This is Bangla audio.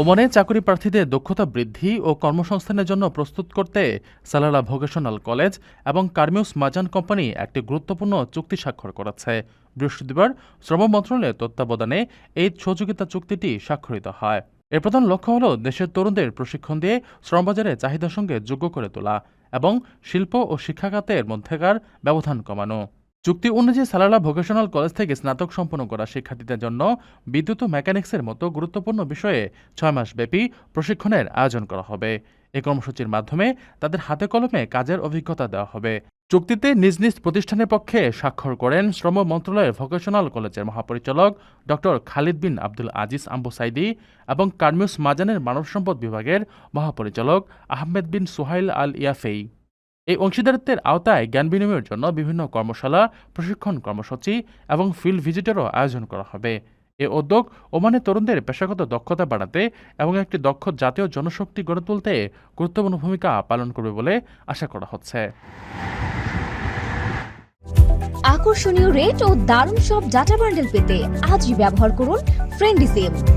ওমানে চাকরি প্রার্থীদের দক্ষতা বৃদ্ধি ও কর্মসংস্থানের জন্য প্রস্তুত করতে সালালা ভোকেশনাল কলেজ এবং কার্মিউস মাজান কোম্পানি একটি গুরুত্বপূর্ণ চুক্তি স্বাক্ষর করেছে। বৃহস্পতিবার শ্রম মন্ত্রণালয়ের তত্ত্বাবধানে এই সহযোগিতা চুক্তিটি স্বাক্ষরিত হয়। এর প্রধান লক্ষ্য হল দেশের তরুণদের প্রশিক্ষণ দিয়ে শ্রমবাজারে চাহিদার সঙ্গে যোগ্য করে তোলা এবং শিল্প ও শিক্ষা খাতের মধ্যেকার ব্যবধান কমানো। চুক্তি অনুযায়ী সালালা ভোকেশনাল কলেজ থেকে স্নাতক সম্পন্ন করা শিক্ষার্থীদের জন্য বিদ্যুৎ ও মেকানিক্সের মতো গুরুত্বপূর্ণ বিষয়ে ছয় মাসব্যাপী প্রশিক্ষণের আয়োজন করা হবে। এই কর্মসূচির মাধ্যমে তাদের হাতে কলমে কাজের অভিজ্ঞতা দেওয়া হবে। চুক্তিতে নিজ নিজ প্রতিষ্ঠানের পক্ষে স্বাক্ষর করেন শ্রম মন্ত্রণালয়ের ভোকেশনাল কলেজের মহাপরিচালক ড Khalid bin Abdul Aziz Ambusaidi এবং কার্মিউস মাজানের মানব সম্পদ বিভাগের মহাপরিচালক আহমেদ বিন সোহাইল আল ইয়াফেই এই অংশীদারিত্বের আওতায় জ্ঞান বিনিময়ের জন্য বিভিন্ন কর্মশালা, প্রশিক্ষণ কর্মসূচি এবং ফিল্ড ভিজিটেরও আয়োজন করা হবে। এ উদ্যোগ ওমানে তরুণদের পেশাগত দক্ষতা বাড়াতে এবং একটি দক্ষ জাতীয় জনশক্তি গড়ে তুলতে গুরুত্বপূর্ণ ভূমিকা পালন করবে বলে আশা করা হচ্ছে। আকর্ষণীয় রেট ও দারুণ সব ডাটা বান্ডেল পেতে আজই ব্যবহার করুন ফ্রেন্ডি সিম